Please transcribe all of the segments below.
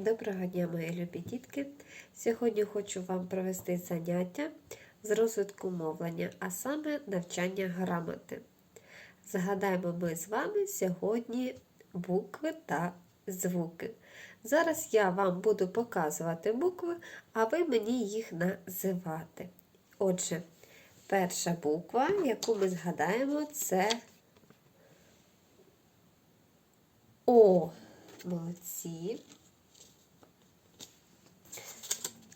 Доброго дня, мої любі дітки! Сьогодні хочу вам провести заняття з розвитку мовлення, а саме навчання грамоти. Згадаємо ми з вами сьогодні букви та звуки. Зараз я вам буду показувати букви, а ви мені їх називати. Отже, перша буква, яку ми згадаємо, це О. Молодці.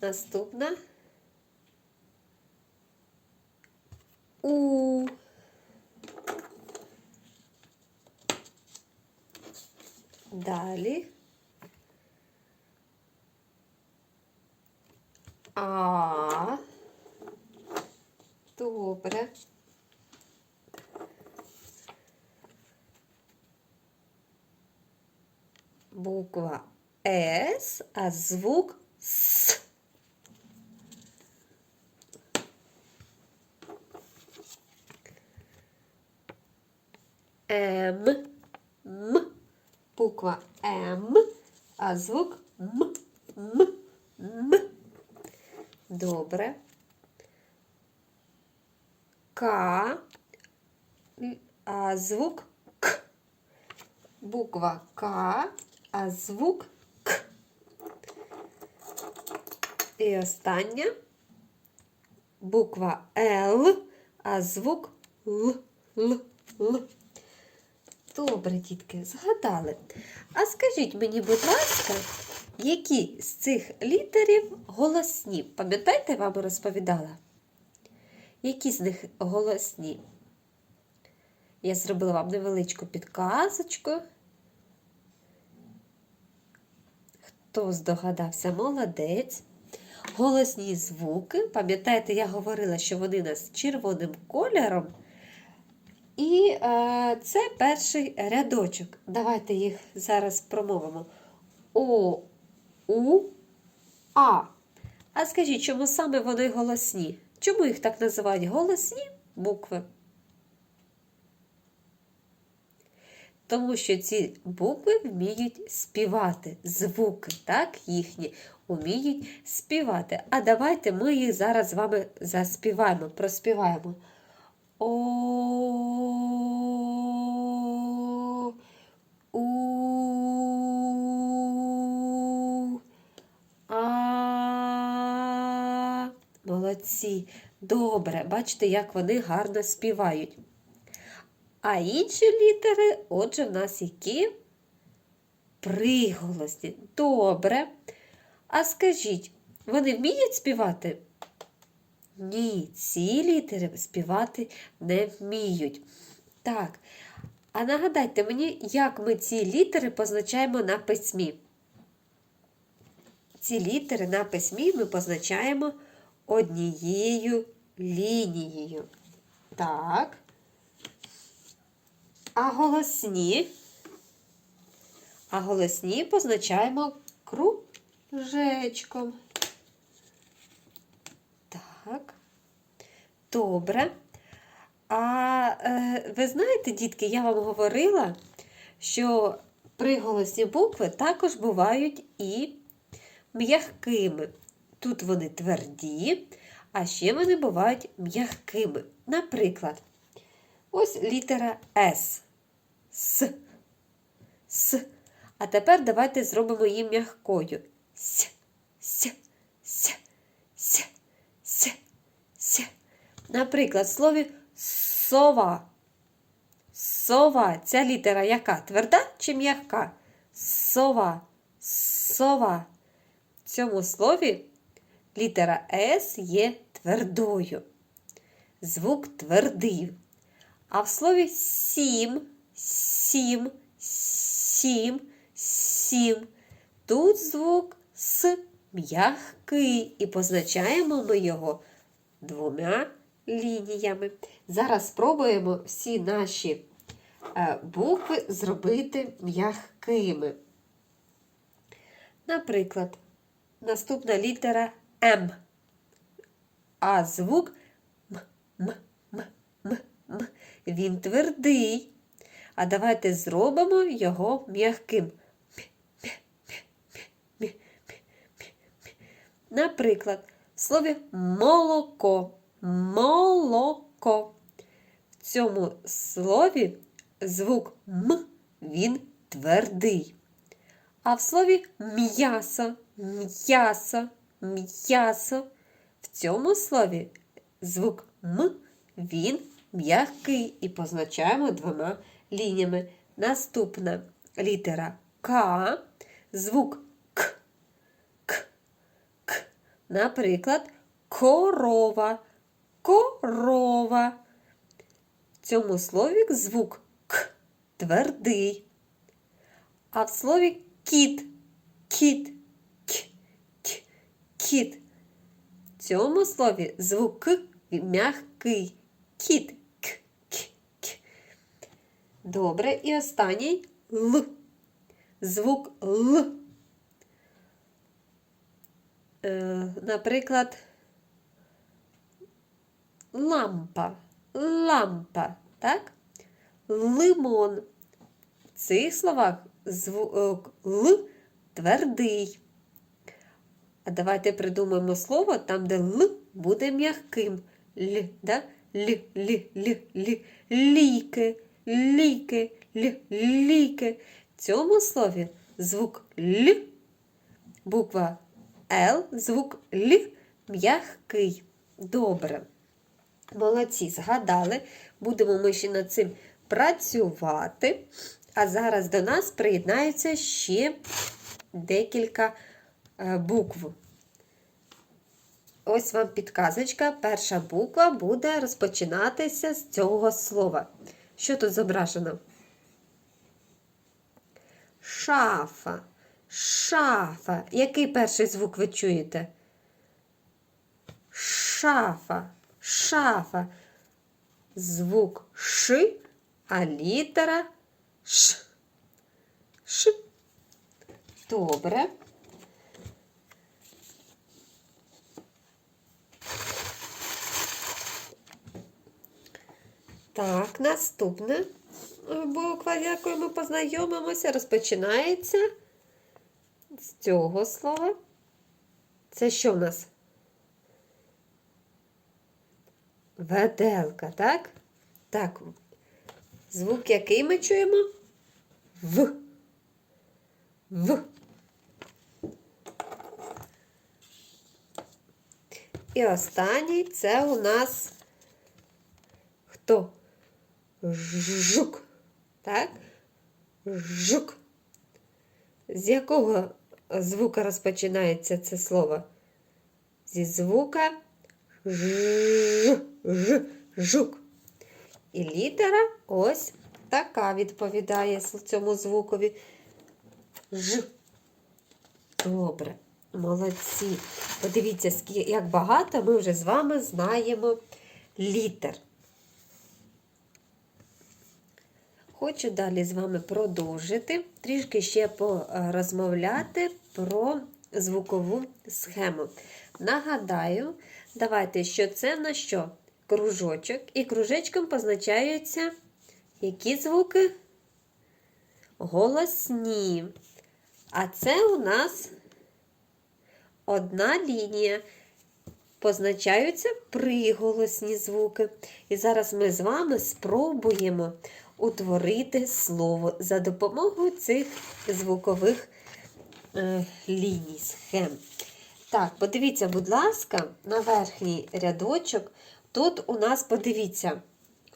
Наступна У. Далі. А. Добре. Буква С, а звук С. М, М, буква М, а звук М, М, М. Добре. К, а звук К. Буква К, а звук К. І остання. Буква Л, а звук Л, Л, Л. Добре, дітки, згадали. А скажіть мені, будь ласка, які з цих літерів голосні? Пам'ятаєте, я вам розповідала? Які з них голосні? Я зробила вам невеличку підказочку. Хто здогадався, молодець. Голосні звуки. Пам'ятаєте, я говорила, що вони у нас червоним кольором. І е, це перший рядочок. Давайте їх зараз промовимо. О, У, А. А скажіть, чому саме вони голосні? Чому їх так називають голосні букви? Тому що ці букви вміють співати, звуки, так, їхні вміють співати. А давайте ми їх зараз з вами заспіваємо, проспіваємо. О, Молодці. Добре, бачите, як вони гарно співають. А інші літери, отже, в нас які приголосні. Добре. А скажіть, вони вміють співати? Ні, ці літери співати не вміють. Так. А нагадайте мені, як ми ці літери позначаємо на письмі. Ці літери на письмі ми позначаємо однією лінією. Так. А голосні. А голосні позначаємо кружечком. Так. Добре. А е, ви знаєте, дітки, я вам говорила, що приголосні букви також бувають і м'якими. Тут вони тверді, а ще вони бувають м'якими. Наприклад, ось літера С. С. С. А тепер давайте зробимо її м'якою. С, С, С, С, С, С. Наприклад, в слові сова. Сова. Ця літера яка? Тверда чи м'яка? Сова. Сова. В цьому слові літера С є твердою. Звук твердий. А в слові сім, сім, сім, сім. Тут звук С м'який. І позначаємо ми його двома лініями. Зараз спробуємо всі наші е, букви зробити м'якими. Наприклад, наступна літера М. А звук М, М, М, М, М. Він твердий. А давайте зробимо його м'яким. М'я, м'я, м'я, м'я, м'я. Наприклад, в слові молоко. Молоко. В цьому слові звук М він твердий. А в слові м'ясо, м'ясо, м'ясо. В цьому слові звук М він м'який і позначаємо двома лініями. Наступна літера К, звук К, К, К. Наприклад, корова, корова. В цьому слові звук К твердий. А в слові кіт, кіт, кіт. В цьому слові звук К м'який. Кіт. К, к, к. Добре. І останній Л. Звук Л. Е, наприклад, лампа. Лампа. Так? Лимон. В цих словах звук Л твердий. А давайте придумаємо слово там, де Л буде м'яким. Л, да? Л, Л, Л, Л, ліки, ліки, Л, ліки. В цьому слові звук Л, буква Л, звук Л м'який. Добре. Молодці, згадали. Будемо ми ще над цим працювати. А зараз до нас приєднаються ще декілька букв. Ось вам підказочка. Перша буква буде розпочинатися з цього слова. Що тут зображено? Шафа. Шафа. Який перший звук ви чуєте? Шафа. Шафа. Звук Ш, а літера Ш. Ш. Добре. Так, наступна буква, з якою ми познайомимося, розпочинається з цього слова. Це що в нас? Веделка, так? Так, звук який ми чуємо? В. В. І останній це у нас хто? Жук. Так? Жук. З якого звука розпочинається це слово? Зі звука ж, ж, жук. І літера ось така відповідає цьому звукові. Ж. Добре, молодці. Подивіться, як багато ми вже з вами знаємо літер. Хочу далі з вами продовжити, трішки ще порозмовляти про звукову схему. Нагадаю, давайте, що це на що? Кружочок. І кружечком позначаються які звуки? Голосні. А це у нас одна лінія. Позначаються приголосні звуки. І зараз ми з вами спробуємо утворити слово за допомогою цих звукових е, ліній, схем. Так, подивіться, будь ласка, на верхній рядочок. Тут у нас, подивіться,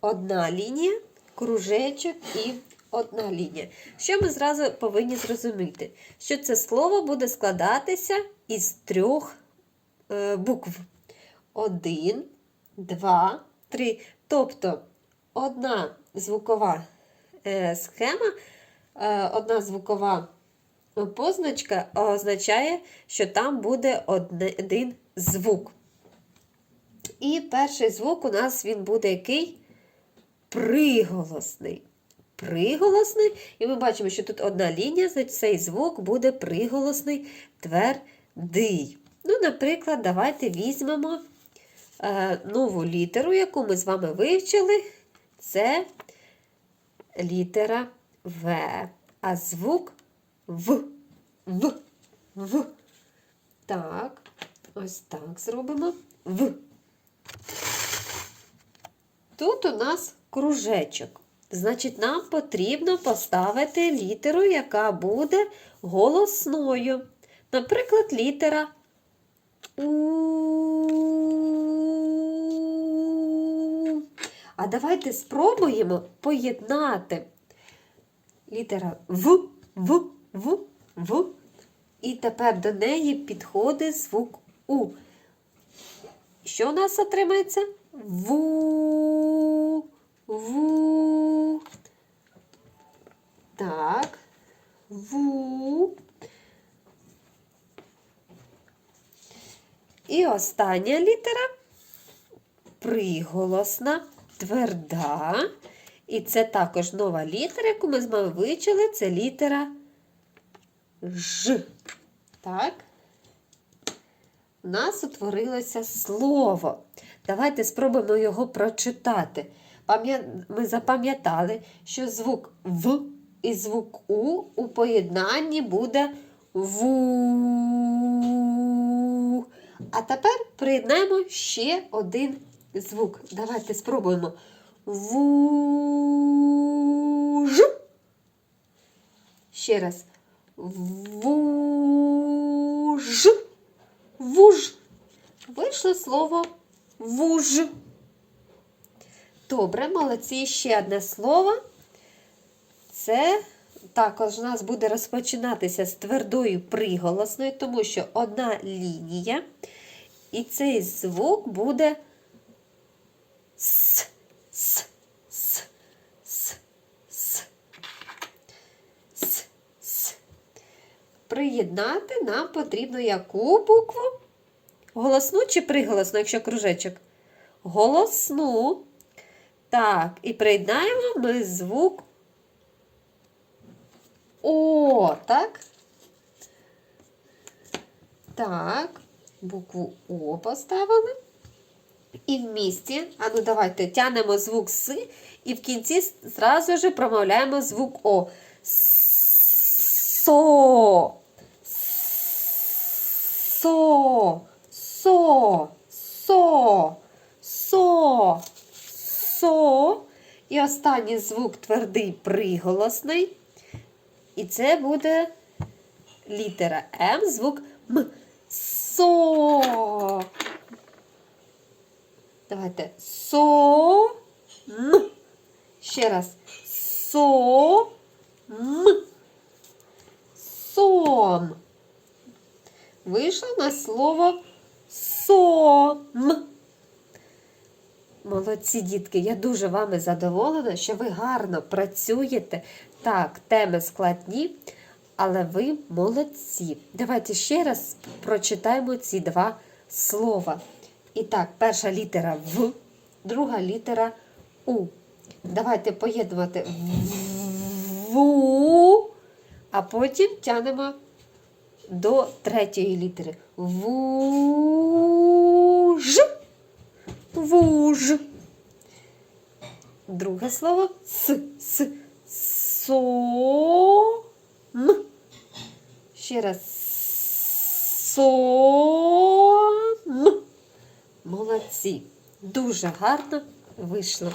одна лінія, кружечок і одна лінія. Що ми зразу повинні зрозуміти? Що це слово буде складатися із трьох е, букв. Один, два, три. Тобто одна звукова е, схема, е, одна звукова позначка означає, що там буде один звук. І перший звук у нас він буде який? Приголосний. Приголосний. І ми бачимо, що тут одна лінія, значить цей звук буде приголосний твердий. Ну, наприклад, давайте візьмемо е, нову літеру, яку ми з вами вивчили. Це літера В, а звук В. В. В. Так, ось так зробимо. В. Тут у нас кружечок. Значить, нам потрібно поставити літеру, яка буде голосною. Наприклад, літера У. А давайте спробуємо поєднати літера В, В, В, В. І тепер до неї підходить звук У. Що у нас отримається? Ву. Ву. Так. Ву. І остання літера приголосна, тверда. І це також нова літера, яку ми з вами вивчили, це літера Ж. Так? У нас утворилося слово. Давайте спробуємо його прочитати. Ми запам'ятали, що звук В і звук У у поєднанні буде ВУ. А тепер приєднаємо ще один звук. Давайте спробуємо. Вуж. Ще раз. Вуж. Вуж. Вийшло слово вуж. Добре, молодці. Ще одне слово. Це також у нас буде розпочинатися з твердою приголосною, тому що одна лінія, і цей звук буде с, с, с, с, с, с, с. Приєднати нам потрібно яку букву? Голосну чи приголосну, якщо кружечок? Голосну. Так, і приєднаємо ми звук О, так? Так, букву О поставили. І в місті, а ну давайте тянемо звук С, і в кінці зразу ж промовляємо звук О. Со. Со. Со. Со. Со. Со. І останній звук твердий приголосний. І це буде літера М, звук М. Со. Давайте. Со. М. Ще раз. Со. М. Сом. Вийшло на слово сом. Молодці дітки, я дуже вами задоволена, що ви гарно працюєте. Так, теми складні, але ви молодці. Давайте ще раз прочитаємо ці два слова. І так, перша літера В, друга літера У. Давайте поєднувати ВУ, а потім тянемо до третьої літери. Вуж. Вуж. Друге слово с, с, сом. Ще раз. Сом. Молодці. Дуже гарно вийшло.